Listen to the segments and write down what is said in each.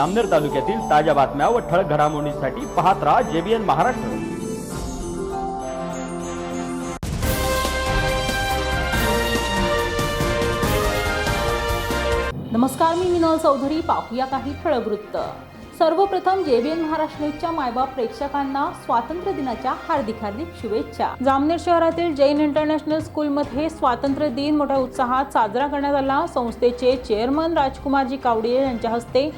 अमनेर तालुक्यातील ताज्या बातम्या व ठळक घडामोडींसाठी पाहत राहा जेबीएन महाराष्ट्र. नमस्कार मी मिनल चौधरी. पाहूया काही ठळक वृत्त. सर्वप्रथम जेबीएन महाराष्ट्र न्यूजच्या मायबाप प्रेक्षकांना स्वातंत्र्य दिनाच्या हार्दिक हार्दिक शुभेच्छा. जामनेर शहरातील जैन इंटरनॅशनल स्कूलमध्ये स्वातंत्र्य दिन मोठ्या उत्साहात साजरा करण्यात आला. संस्थेचे चेअरमन राजकुमारजी कावडिये यांच्या हस्ते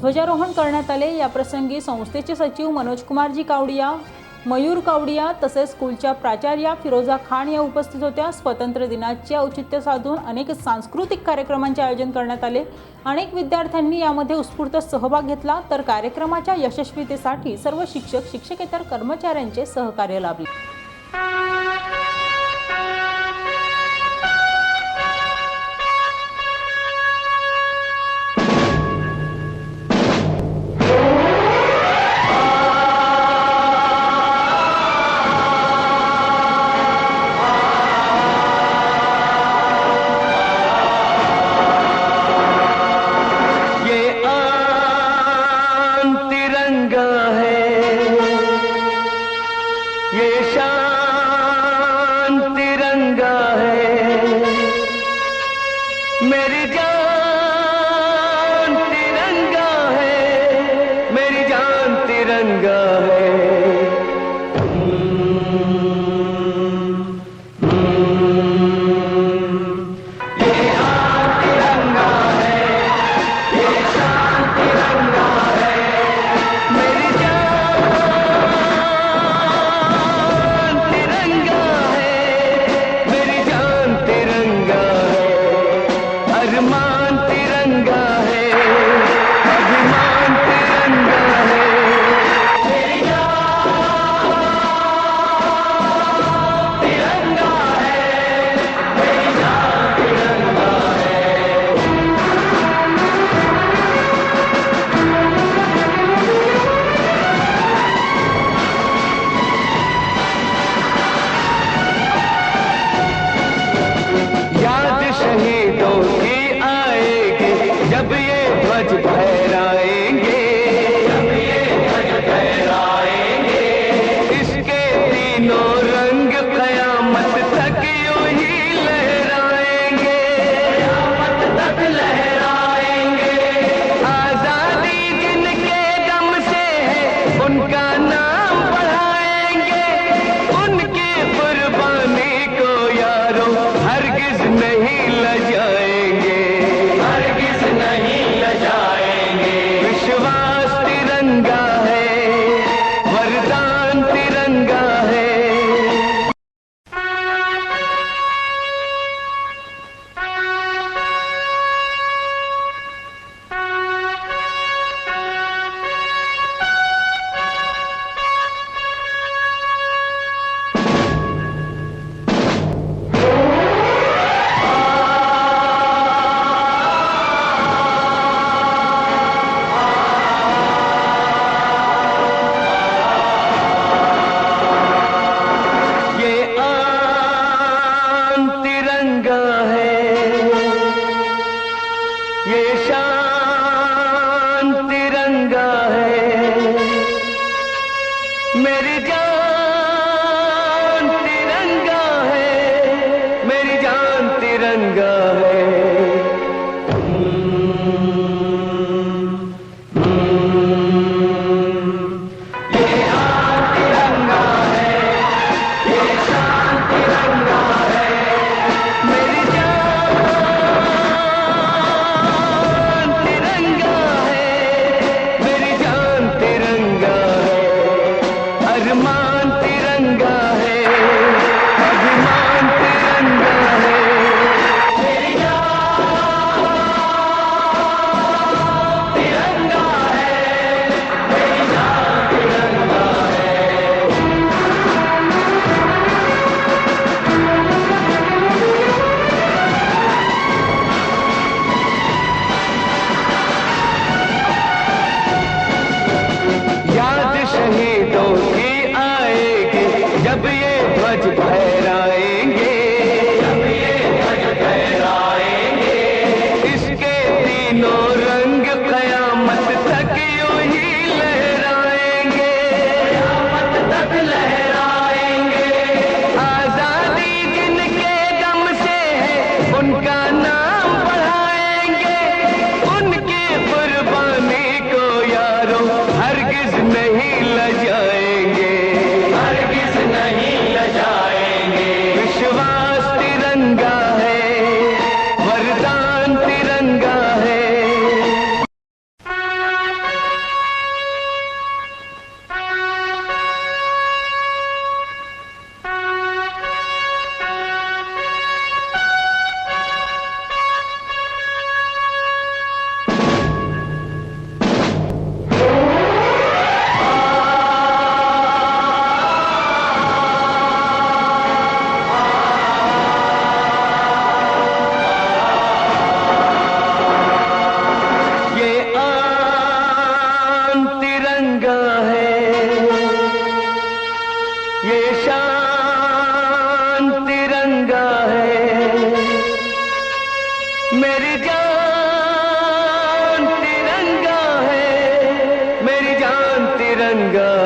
ध्वजारोहण करण्यात आले. याप्रसंगी संस्थेचे सचिव मनोजकुमारजी कावडिया मयूर कावडिया तसेच स्कूलच्या प्राचार्या फिरोजा खान या उपस्थित होत्या. स्वातंत्र्य दिनाचे औचित्य साधून अनेक सांस्कृतिक कार्यक्रमांचे आयोजन करण्यात आले. अनेक विद्यार्थ्यांनी यामध्ये उत्स्फूर्त सहभाग घेतला. तर कार्यक्रमाच्या यशस्वीतेसाठी सर्व शिक्षक शिक्षकेतर कर्मचाऱ्यांचे सहकार्य लाभले. रंगा